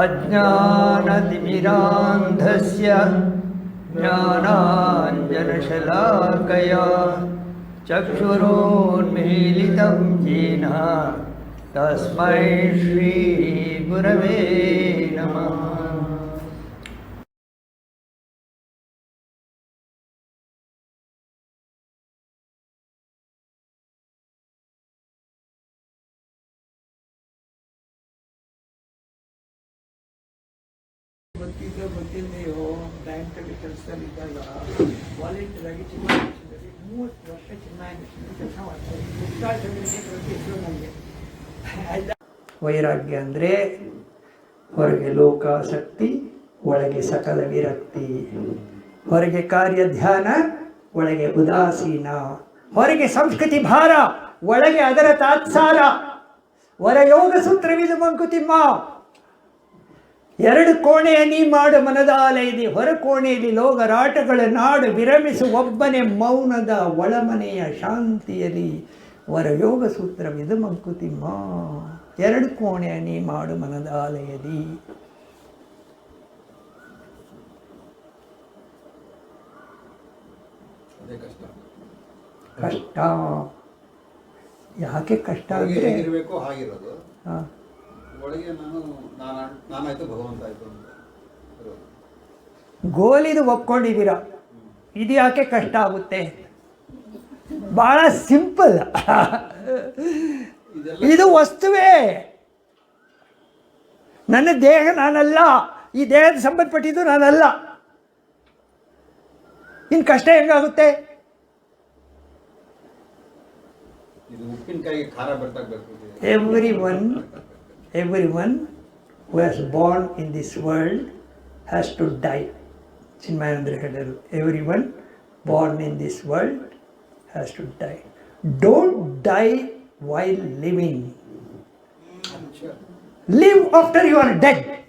अज्ञानतिमिरान्धस्य ज्ञानाञ्जनशलाकया चक्षुरोन्मीलितं येन तस्मै श्रीगुरवे नमः ಗೊತ್ತಿಲ್ಲದೆಯೋ ಬ್ಯಾಂಕಲ್ಲಿ ಕೆಲಸದಲ್ಲಿ ಇದ್ದಾಗ ವಾಲಂಟಿಯರ್ ಆಗಿ ಚಿನ್ನ ಮೂವತ್ತು ವರ್ಷ ಚಿನ್ನ ಕೆಲಸ ಮಾಡ್ತಾರೆ. ಗೊತ್ತಿತ್ತು ನನಗೆ. ವೈರಾಗ್ಯ ಅಂದರೆ ಹೊರಗೆ ಲೋಕಾಸಕ್ತಿ, ಒಳಗೆ ಸಕಲ ವಿರಕ್ತಿ. ಹೊರಗೆ ಕಾರ್ಯ ಧ್ಯಾನ ಒಳಗೆ ಉದಾಸೀನ. ಹೊರಗೆ ಸಂಸ್ಕೃತಿ ಭಾರ, ಒಳಗೆ ಅದರ ತಾತ್ಸಾರ. ಹೊರ ಯೋಗ ಸೂತ್ರವಿದು ಮಂಕುತಿಮ್ಮ. ಎರಡು ಕೋಣೆಯ ನೀ ಮಾಡು ಮನದಾಲಯದಿ ಹೊರ ಕೋಣೆಯಲ್ಲಿ ಲೋಗರಾಟಗಳ ನಾಡು ವಿರಮಿಸು ಒಬ್ಬನೇ ಮೌನದ ಒಳಮನೆಯ ಶಾಂತಿಯಲ್ಲಿ. ವರ ಯೋಗ ಸೂತ್ರವಿದು ಮಂಕುತಿಮ್ಮ. ಎರಡು ಕೋಣೆಯ ನೀ ಮಾಡು ಮನದಾಲಯದಿ. ಕಷ್ಟ. ಯಾಕೆ ಕಷ್ಟ ಆಗಿರಬೇಕು ಹಾಗಿರೋದು. ಹಾಂ. ಒಳಗೆ ನಾನು ನಾನು ನಾನಾಯ್ತು ಭಗವಂತ ಆಯ್ತು ಅಂತ. ಗೋಲಿದು ಒಪ್ಕೊಂಡಿದ್ದೀರ ಇದು ಯಾಕೆ ಕಷ್ಟ ಆಗುತ್ತೆ? ಭಾಳ ಸಿಂಪಲ್. ಇದು ವಸ್ತುವೇ. ನನ್ನ ದೇಹ ನಾನಲ್ಲ. ಈ ದೇಹದ ಸಂಬಂಧಪಟ್ಟಿದ್ದು ನಾನಲ್ಲ. ಇನ್ನು ಕಷ್ಟ ಹೆಂಗಾಗುತ್ತೆ? Everyone everyone who was born in this world has to die. Everyone born in this world has to die. Don't die while living. Live after you are dead.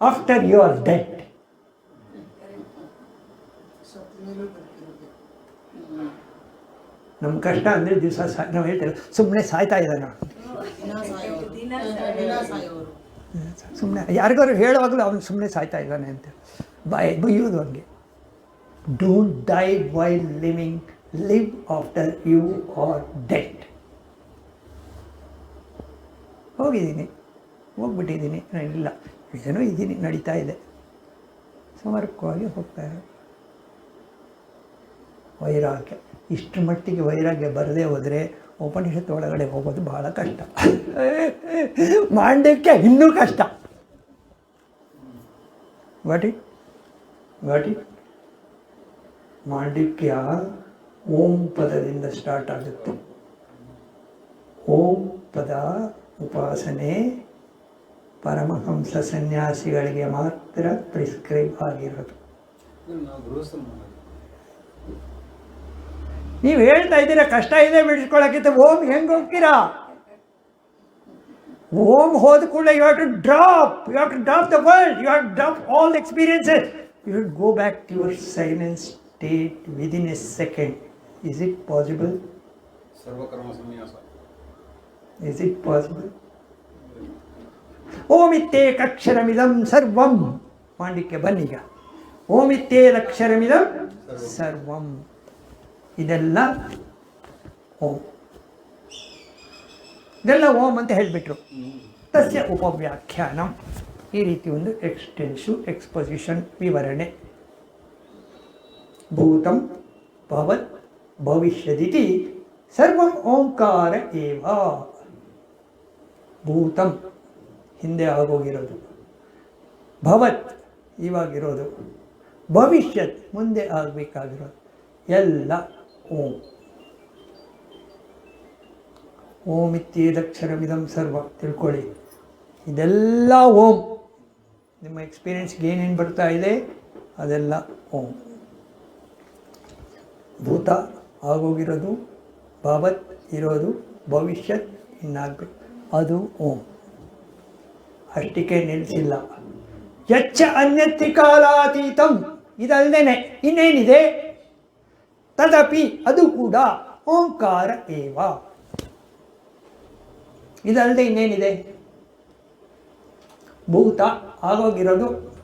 After you are dead. ನಮ್ಮ ಕಷ್ಟ ಅಂದರೆ ದಿವಸ ಸಾ, ನಾವು ಹೇಳ್ತೇವೆ ಸುಮ್ಮನೆ ಸಾಯ್ತಾ ಇದ್ದಾನ ಸುಮ್ಮನೆ ಯಾರಿಗಾರು ಹೇಳುವಾಗಲೂ ಅವನು ಸುಮ್ಮನೆ ಸಾಯ್ತಾ ಇದ್ದಾನೆ ಅಂತ. ಬಾಯ್ ಬೈಯೋದು ಹಂಗೆ. Don't die while living live after you are dead ಹೋಗಿದ್ದೀನಿ, ಹೋಗ್ಬಿಟ್ಟಿದ್ದೀನಿ ನಾನು ಇಲ್ಲ ಏನೋ ಇದ್ದೀನಿ, ನಡೀತಾ ಇದೆ. ಸಮರ್ಪಕವಾಗಿ ಹೋಗ್ತಾ ವೈರಾಗ್ಯ. ಇಷ್ಟು ಮಟ್ಟಿಗೆ ವೈರಾಗ್ಯ ಬರದೇ ಹೋದರೆ ಉಪನಿಷತ್ತು ಒಳಗಡೆ ಹೋಗೋದು ಬಹಳ ಕಷ್ಟ. ಮಾಡಲಿಕ್ಕೆ ಇನ್ನೂ ಕಷ್ಟ. ವಾಟಿ ವಾಟಿ ಮಾಂಡಿಕ್ಯ ಓಂ ಪದದಿಂದ ಸ್ಟಾರ್ಟ್ ಆಗುತ್ತೆ. ಓಂ ಪದ ಉಪಾಸನೆ ಪರಮಹಂಸ ಸನ್ಯಾಸಿಗಳಿಗೆ ಮಾತ್ರ ಪ್ರಿಸ್ಕ್ರೈಬ್ ಆಗಿರೋದು. ನಾವು ಗೃಹಸ್ಥರು ಮಾಡೋದು ನೀವು ಹೇಳ್ತಾ ಇದ್ದೀರಾ ಕಷ್ಟ ಇದೆ ಬಿಡಿಸ್ಕೊಳ್ಳೋಕ್ಕಿಂತ ಓಂ ಹೆಂಗೆ ಹೋಗ್ತೀರಾ? ಓಂ ಹೋದ ಕೂಡಲೇ you have to drop you have to drop the world you have drop all the experiences you should go back to your silence state within a second is it possible ಸರ್ವಕರ್ಮ ಸನ್ಯಾಸ ಇಸ್ ಇಟ್ ಪಾಸಿಬಲ್ ಓಮಿತ್ತೇಕಕ್ಷರಮಿದಂ ಸರ್ವಂ ಮಾಡಲಿಕ್ಕೆ ಬನ್ನೀಗ ಓಮಿತ್ತೇದಕ್ಷರಮಿದಂ ಸರ್ವಂ ಇದೆಲ್ಲ ಓಂ. ಇದೆಲ್ಲ ಓಂ ಅಂತ ಹೇಳಿಬಿಟ್ರು. ತಸ್ಯ ಉಪವ್ಯಾಖ್ಯಾನಂ. ಈ ರೀತಿ ಒಂದು ಎಕ್ಸ್ಟೆನ್ಸು ಎಕ್ಸ್ಪೊಸಿಷನ್, ವಿವರಣೆ. ಭೂತಂ ಭವತ್ ಭವಿಷ್ಯದಿತಿ ಸರ್ವಂ ಓಂಕಾರ ಏವ. ಭೂತಂ ಹಿಂದೆ ಆಗೋಗಿರೋದು. ಭವತ್ ಇವಾಗಿರೋದು. ಭವಿಷ್ಯತ್ ಮುಂದೆ ಆಗಬೇಕಾಗಿರೋದು. ಎಲ್ಲ ಓಂ. ಓಂ ಇತ್ಯೇದಕ್ಷರವಿದಂ ಸರ್ವ. ತಿಳ್ಕೊಳ್ಳಿ. ಇದೆಲ್ಲ ಓಂ. ನಿಮ್ಮ ಎಕ್ಸ್ಪೀರಿಯನ್ಸ್ಗೆ ಏನೇನು ಬರ್ತಾ ಇದೆ, ಅದೆಲ್ಲ ಓಂ. ಭೂತ ಆಗೋಗಿರೋದು, ಭಾವತ್ ಇರೋದು, ಭವಿಷ್ಯತ್ ಇನ್ನಾಗಬೇಕು. ಅದು ಓಂ. ಅಷ್ಟಿಕೆ ನಿಲ್ಲಿಸಿಲ್ಲ ಹೆಚ್ಚ ಅನ್ಯತ್ತಿ ಕಾಲಾತೀತಂ ಇದಲ್ದೇನೆ ಇನ್ನೇನಿದೆ? ತದಪಿ ಅದು ಕೂಡ ಓಂಕಾರ ಏವ. ಇದಲ್ಲದೆ ಇನ್ನೇನಿದೆ? ಭೂತ ಆಗೋಗಿರೋದು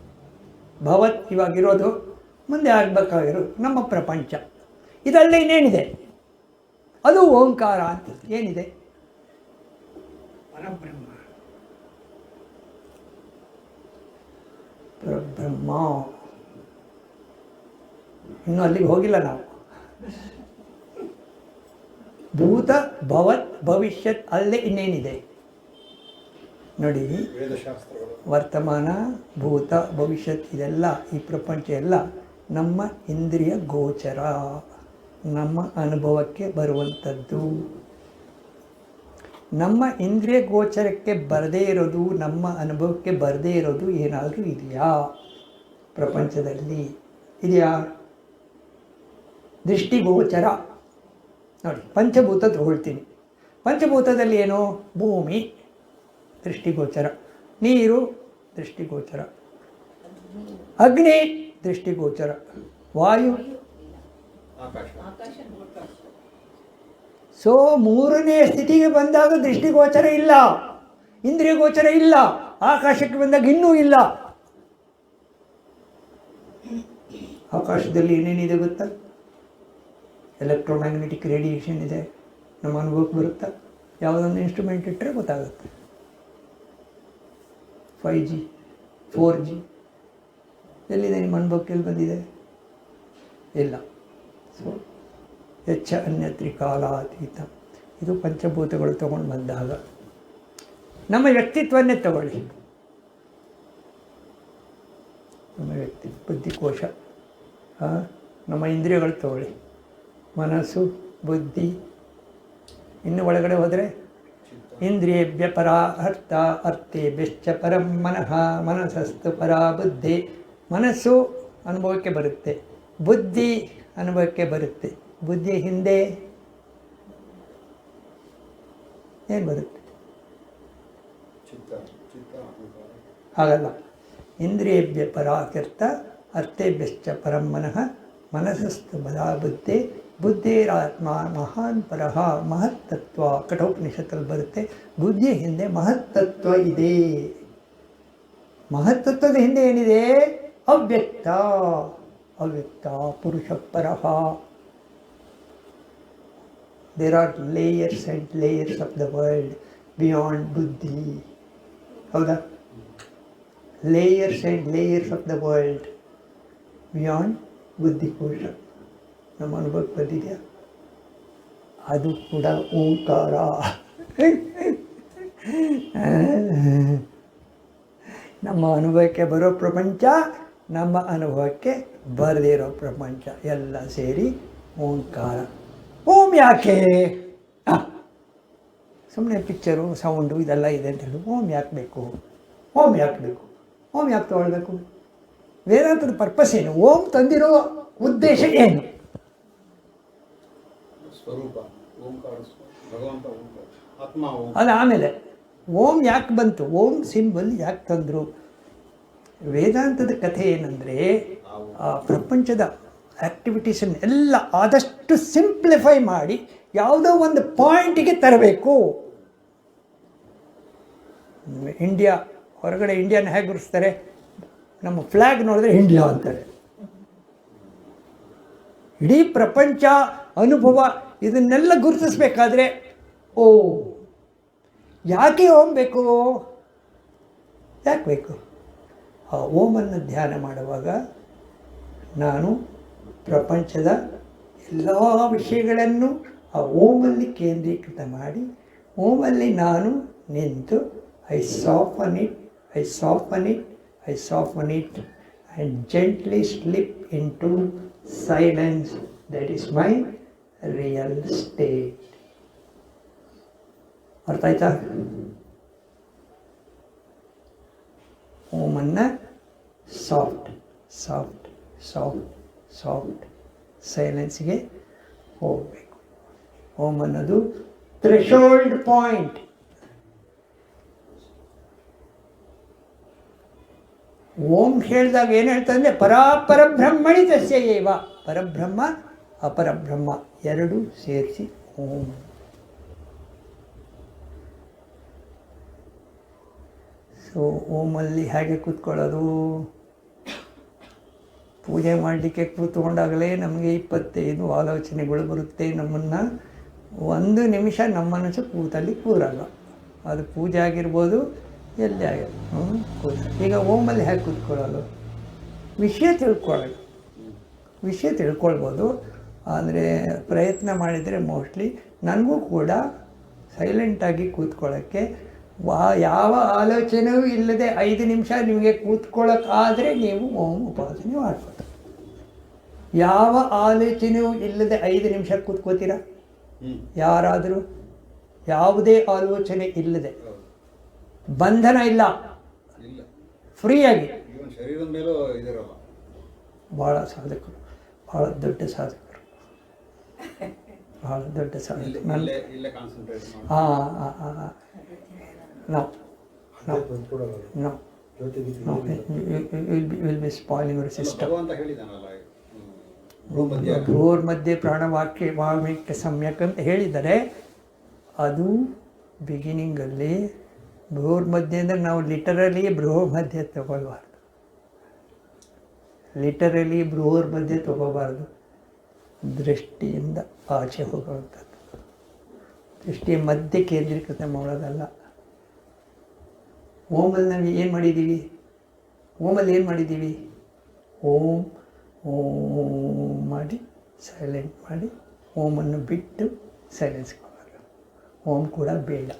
ಭವತ್ ಇವಾಗಿರೋದು, ಮುಂದೆ ಆಗಬೇಕಾಗಿರೋದು ನಮ್ಮ ಪ್ರಪಂಚ. ಇದಲ್ಲದೆ ಇನ್ನೇನಿದೆ? ಅದು ಓಂಕಾರ ಅಂತ. ಏನಿದೆ? ಪರಬ್ರಹ್ಮ. ಪರಬ್ರಹ್ಮ. ಇನ್ನೂ ಅಲ್ಲಿಗೆ ಹೋಗಿಲ್ಲ ನಾವು. ಭೂತ ಭವತ್ ಭವಿಷ್ಯತ್ ಅಲ್ಲೇ ಇನ್ನೇನಿದೆ? ನೋಡಿ ವರ್ತಮಾನ ಭೂತ ಭವಿಷ್ಯತ್ ಇದೆಲ್ಲ ಈ ಪ್ರಪಂಚ ಎಲ್ಲ ನಮ್ಮ ಇಂದ್ರಿಯ ಗೋಚರ ನಮ್ಮ ಅನುಭವಕ್ಕೆ ಬರುವಂಥದ್ದು. ನಮ್ಮ ಇಂದ್ರಿಯ ಗೋಚರಕ್ಕೆ ಬರದೇ ಇರೋದು ನಮ್ಮ ಅನುಭವಕ್ಕೆ ಬರದೇ ಇರೋದು ಏನಾದರೂ ಇದೆಯಾ ಪ್ರಪಂಚದಲ್ಲಿ? ಇದೆಯಾ? ದೃಷ್ಟಿಗೋಚರ. ನೋಡಿ, ಪಂಚಭೂತ ತಗೊಳ್ತೀನಿ ಪಂಚಭೂತದಲ್ಲಿ ಏನು? ಭೂಮಿ, ದೃಷ್ಟಿಗೋಚರ. ನೀರು, ದೃಷ್ಟಿಗೋಚರ. ಅಗ್ನಿ, ದೃಷ್ಟಿಗೋಚರ. ವಾಯು, ಸೊ, ಮೂರನೇ ಸ್ಥಿತಿಗೆ ಬಂದಾಗ ದೃಷ್ಟಿಗೋಚರ ಇಲ್ಲ. ಇಂದ್ರಿಯ ಗೋಚರ ಇಲ್ಲ. ಆಕಾಶಕ್ಕೆ ಬಂದಾಗ ಇನ್ನೂ ಇಲ್ಲ. ಆಕಾಶದಲ್ಲಿ ಏನೇನಿದೆ ಗೊತ್ತಾ? ಎಲೆಕ್ಟ್ರೋಮ್ಯಾಗ್ನೆಟಿಕ್ ರೇಡಿಯೇಷನ್ ಇದೆ. ನಮ್ಮ ಅನುಭವಕ್ಕೆ ಬರುತ್ತಾ? ಯಾವುದೊಂದು ಇನ್ಸ್ಟ್ರೂಮೆಂಟ್ ಇಟ್ಟರೆ ಗೊತ್ತಾಗುತ್ತೆ. ಫೈ ಜಿ ಫೋರ್ ಜಿ ಎಲ್ಲಿದೆ ನಿಮ್ಮ ಅನುಭವಕ್ಕೆ ಎಲ್ಲಿ ಬಂದಿದೆ? ಇಲ್ಲ. ಸೊ ಹೆಚ್ಚ ಅನ್ಯತ್ರಿ ತ್ರಿಕಾಲಾತೀತ ಇದು ಪಂಚಭೂತಗಳು ತಗೊಂಡು ಬಂದಾಗ. ನಮ್ಮ ವ್ಯಕ್ತಿತ್ವನ್ನೇ ತಗೊಳ್ಳಿ. ನಮ್ಮ ವ್ಯಕ್ತಿ, ಬುದ್ಧಿಕೋಶ ನಮ್ಮ ಇಂದ್ರಿಯಗಳು ತಗೊಳ್ಳಿ. ಮನಸ್ಸು ಬುದ್ಧಿ. ಇನ್ನು ಒಳಗಡೆ ಹೋದರೆ ಇಂದ್ರಿಯೇಭ್ಯ ಪರ ಅರ್ಥ ಅರ್ಥೇಭ್ಯಶ್ಚ ಪರಂ ಮನಃ ಮನಸ್ಸಸ್ತು ಪರ ಬುದ್ಧಿ. ಮನಸ್ಸು ಅನುಭವಕ್ಕೆ ಬರುತ್ತೆ ಬುದ್ಧಿ ಅನುಭವಕ್ಕೆ ಬರುತ್ತೆ ಬುದ್ಧಿ ಹಿಂದೆ ಏನು ಬರುತ್ತೆ? ಹಾಗಲ್ಲ. ಇಂದ್ರಿಯೇಭ್ಯ ಪರಾಕರ್ತ ಅರ್ಥೇಭ್ಯಶ್ಚ ಪರಂ ಮನಃ ಮನಸ್ಸಸ್ತು ಬಲ ಬುದ್ಧಿ. ಬುದ್ಧಿರಾತ್ಮ ಮಹಾನ್ ಪರಹ ಮಹತ್ತತ್ವ ಕಠೋಪನಿಷತ್ತಲ್ಲಿ ಬರುತ್ತೆ. ಬುದ್ಧಿ ಹಿಂದೆ ಮಹತ್ತತ್ವ ಇದೆ. ಮಹತ್ತತ್ವದ ಹಿಂದೆ ಏನಿದೆ? ಅವ್ಯಕ್ತ. ಅವ್ಯಕ್ತ ಪುರುಷ ಪರಹ. There are layers and layers of the world beyond ಬುದ್ಧಿ. ಹೌದಾ? Layers and layers of the world beyond ಬುದ್ಧಿಕೋಶ ನಮ್ಮ ಅನುಭವಕ್ಕೆ ಬಂದಿದೆಯಾ? ಅದು ಕೂಡ ಓಂಕಾರ. ನಮ್ಮ ಅನುಭವಕ್ಕೆ ಬರೋ ಪ್ರಪಂಚ, ನಮ್ಮ ಅನುಭವಕ್ಕೆ ಬರದಿರೋ ಪ್ರಪಂಚ. ಎಲ್ಲ ಸೇರಿ ಓಂಕಾರ. ಓಂ ಯಾಕೆ? ಸುಮ್ಮನೆ ಪಿಕ್ಚರು ಸೌಂಡು ಇದೆಲ್ಲ ಇದೆ ಅಂತ ಹೇಳಿ ಓಂ ಯಾಕೆ ಬೇಕು? ಓಂ ಯಾಕೆ ಬೇಕು? ಓಂ ಯಾಕೆ ತೊಗೊಳ್ಬೇಕು? ವೇದಾಂತದ ಪರ್ಪಸ್ ಏನು? ಓಂ ತಂದಿರೋ ಉದ್ದೇಶ ಏನು? ಸ್ವರೂಪ ಓಂಕಾರ ಭಗವಂತ ಓಂಕಾರ ಆತ್ಮ ಅದು ಆಮೇಲೆ ಓಂ ಯಾಕೆ ಬಂತು? ಓಂ ಸಿಂಬಲ್ ಯಾಕೆ ತಂದರು? ವೇದಾಂತದ ಕಥೆ ಏನಂದರೆ ಆ ಪ್ರಪಂಚದ ಆ್ಯಕ್ಟಿವಿಟೀಸನ್ನು ಎಲ್ಲ ಆದಷ್ಟು ಸಿಂಪ್ಲಿಫೈ ಮಾಡಿ ಯಾವುದೋ ಒಂದು ಪಾಯಿಂಟಿಗೆ ತರಬೇಕು. ಇಂಡಿಯಾ ಹೊರಗಡೆ ಇಂಡಿಯಾನ ಹೇಗೆ ಗುರುಸ್ತಾರೆ ನಮ್ಮ ಫ್ಲ್ಯಾಗ್ ನೋಡಿದ್ರೆ ಇಂಡಿಯಾ ಅಂತಾರೆ. ಇಡೀ ಪ್ರಪಂಚ ಅನುಭವ ಇದನ್ನೆಲ್ಲ ಗುರುತಿಸ್ಬೇಕಾದ್ರೆ ಓ. ಯಾಕೆ ಓಂ ಬೇಕು? ಯಾಕೆ ಬೇಕು? ಆ ಓಮನ್ನು ಧ್ಯಾನ ಮಾಡುವಾಗ ನಾನು ಪ್ರಪಂಚದ ಎಲ್ಲ ವಿಷಯಗಳನ್ನು ಆ ಓಮಲ್ಲಿ ಕೇಂದ್ರೀಕೃತ ಮಾಡಿ, ಓಮಲ್ಲಿ ನಾನು ನಿಂತು I soften it I soften it I soften it and gently slip into silence that is my real state ಅರ್ಥ ಆಯ್ತಾ ಓಮನ್ನು ಸಾಫ್ಟ್ ಸಾಫ್ಟ್ ಸಾಫ್ಟ್ ಸಾಫ್ಟ್ ಸೈಲೆನ್ಸ್ಗೆ ಹೋಗಬೇಕು. ಓಮ್ ಅನ್ನೋದು ಥ್ರೆಶೋಲ್ಡ್ ಪಾಯಿಂಟ್ ಓಂ ಹೇಳಿದಾಗ ಏನು ಹೇಳ್ತಾರೆ ಅಂದರೆ ಪರಾಪರಬ್ರಹ್ಮಣಿ ತಸ್ಯ ಏವ. ಪರಬ್ರಹ್ಮ ಅಪರಬ್ರಹ್ಮ ಎರಡೂ ಸೇರಿಸಿ ಓಂ. ಸೊ ಸೊ ಓಮಲ್ಲಿ ಹೇಗೆ ಕೂತ್ಕೊಳ್ಳೋದು? ಪೂಜೆ ಮಾಡಲಿಕ್ಕೆ ಕೂತ್ಕೊಂಡಾಗಲೇ ನಮಗೆ ಇಪ್ಪತ್ತೈದು ಆಲೋಚನೆಗಳು ಬರುತ್ತೆ. ನಮ್ಮನ್ನು ಒಂದು ನಿಮಿಷ ನಮ್ಮ ಮನಸ್ಸು ಕೂತಲ್ಲಿ ಕೂರಲ್ಲ. ಅದು ಪೂಜೆ ಆಗಿರ್ಬೋದು, ಎಲ್ಲೇ ಆಗಿರ್ಬೋದು ಕೂತ ಈಗ ಓಮಲ್ಲಿ ಹೇಗೆ ಕೂತ್ಕೊಳ್ಳೋದು? ವಿಷಯ ತಿಳ್ಕೊಳ್ಳೋದು. ವಿಷಯ ತಿಳ್ಕೊಳ್ಬೋದು. ಆದರೆ ಪ್ರಯತ್ನ ಮಾಡಿದರೆ ಮೋಸ್ಟ್ಲಿ ನನಗೂ ಕೂಡ ಸೈಲೆಂಟಾಗಿ ಕೂತ್ಕೊಳ್ಳೋಕ್ಕೆ ವಾ ಯಾವ ಆಲೋಚನೆಯೂ ಇಲ್ಲದೆ ಐದು ನಿಮಿಷ ನಿಮಗೆ ಕೂತ್ಕೊಳ್ಳೋಕ್ಕಾದರೆ ನೀವು ಓಂ ಉಪಾಸನೆ ಮಾಡ್ಬೋದು ಯಾವ ಆಲೋಚನೆಯೂ ಇಲ್ಲದೆ ಐದು ನಿಮಿಷ ಕೂತ್ಕೋತೀರಾ? ಯಾರಾದರೂ? ಯಾವುದೇ ಆಲೋಚನೆ ಇಲ್ಲದೆ. ಬಂಧನ ಇಲ್ಲ. ಫ್ರೀಯಾಗಿ. ಭಾಳ ಸಾಧಕರು. ಭಾಳ ದೊಡ್ಡ ಸಾಧಕರು. ಭಾಳ ದೊಡ್ಡ ನನ್ನ ಹಾಂ ಹಾಂ ನಾವು ವಿಲ್ ಬಿ ಸ್ಪಾಯಿಲಿಂಗ್ ಸಿಸ್ಟಮ್ ಭಗವಂತ ಹೇಳಿದಾನಲ್ಲ ಹ್ಮ್. ಭ್ರೂ ಮಧ್ಯ ಪ್ರಾಣವಾಕ್ಯ ವಾಲ್ಮೀಕಿ ಸಮ್ಯಕ್ ಅಂತ ಹೇಳಿದರೆ ಅದು ಬಿಗಿನಿಂಗಲ್ಲಿ ಭ್ರೂರ್ ಮಧ್ಯೆ ಅಂದರೆ ನಾವು ಲಿಟರಲಿ ಬೃಹೋರ್ ಮಧ್ಯೆ ತಗೊಳ್ಬಾರ್ದು. ಲಿಟರಲಿ ಬೃಹೋರ್ ಮಧ್ಯೆ ತಗೋಬಾರ್ದು ದೃಷ್ಟಿಯಿಂದ ಆಚೆ ಹೋಗುವಂಥದ್ದು. ದೃಷ್ಟಿ ಮಧ್ಯೆ ಕೇಂದ್ರೀಕೃತ ಮಾಡೋದಲ್ಲ. ಓಮಲ್ಲಿ ನಾವು ಏನು ಮಾಡಿದ್ದೀವಿ? ಓಮಲ್ಲಿ ಏನು ಮಾಡಿದ್ದೀವಿ? ಓಂ ಓಂ ಮಾಡಿ ಸೈಲೆಂಟ್ ಮಾಡಿ, ಓಮನ್ನು ಬಿಟ್ಟು ಸೈಲೆನ್ಸ್ ಓಂ ಕೂಡ ಬೇಡ.